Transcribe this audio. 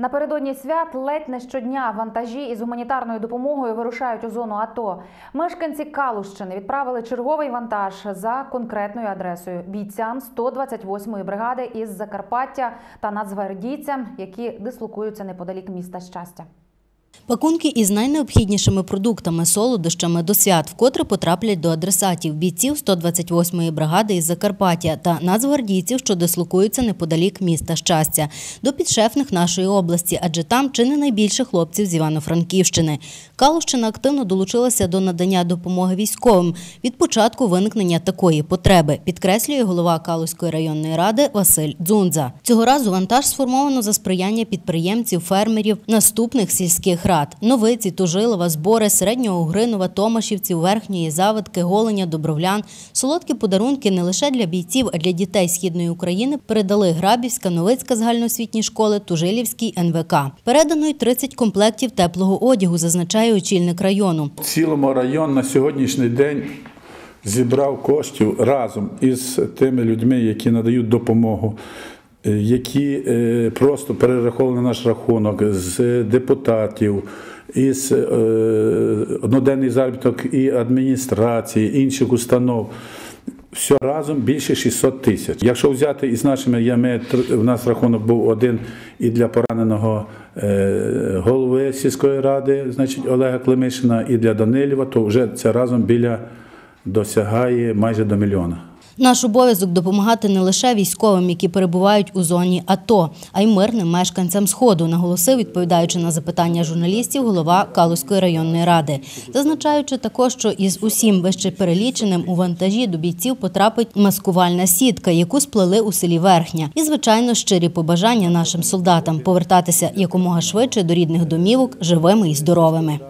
Напередодні свят ледь не щодня вантажі із гуманітарною допомогою вирушають у зону АТО. Мешканці Калущини відправили черговий вантаж за конкретною адресою бійцям 128-ї бригади із Закарпаття та нацгвардійцям, які дислокуються неподалік міста щастя. Пакунки із найнеобхіднішими продуктами, солодощами до свят вкотре потраплять до адресатів бійців 128-ї бригади із Закарпаття та нацгвардійців, що дислокуються неподалік міста щастя, до підшефних нашої області, адже там чи не найбільше хлопців з Івано-Франківщини. Калущина активно долучилася до надання допомоги військовим від початку виникнення такої потреби, підкреслює голова Калузької районної ради Василь Дзунза. Цього разу вантаж сформовано за сприяння підприємців, фермерів наступних сільських рад – Новиці, Тужилова, Збори, Середнього Угринова, Томашівців, Верхньої Заводки, Голеня, Добровлян. Солодкі подарунки не лише для бійців, а для дітей Східної України передали Грабівська, Новицька загальноосвітні школи, Тужилівський НВК. Передано й 30 комплектів теплого одягу, зазначає очільник району. В цілому район на сьогоднішній день зібрав коштів разом із тими людьми, які надають допомогу, які е, просто перераховували на наш рахунок з депутатів, із е, одноденний заробіток і адміністрації, інших установ. Все разом більше 600 тисяч. Якщо взяти із нашими ями, у нас рахунок був один і для пораненого е, голови сільської ради, значить Олега Климишина, і для Данилєва, то вже це разом біля досягає майже до мільйона. Наш обов'язок допомагати не лише військовим, які перебувають у зоні АТО, а й мирним мешканцям Сходу, наголосив, відповідаючи на запитання журналістів, голова Калузької районної ради, зазначаючи також, що із усім вище переліченим у вантажі до бійців потрапить маскувальна сітка, яку сплели у селі Верхня, і звичайно щирі побажання нашим солдатам повертатися якомога швидше до рідних домівок живими і здоровими.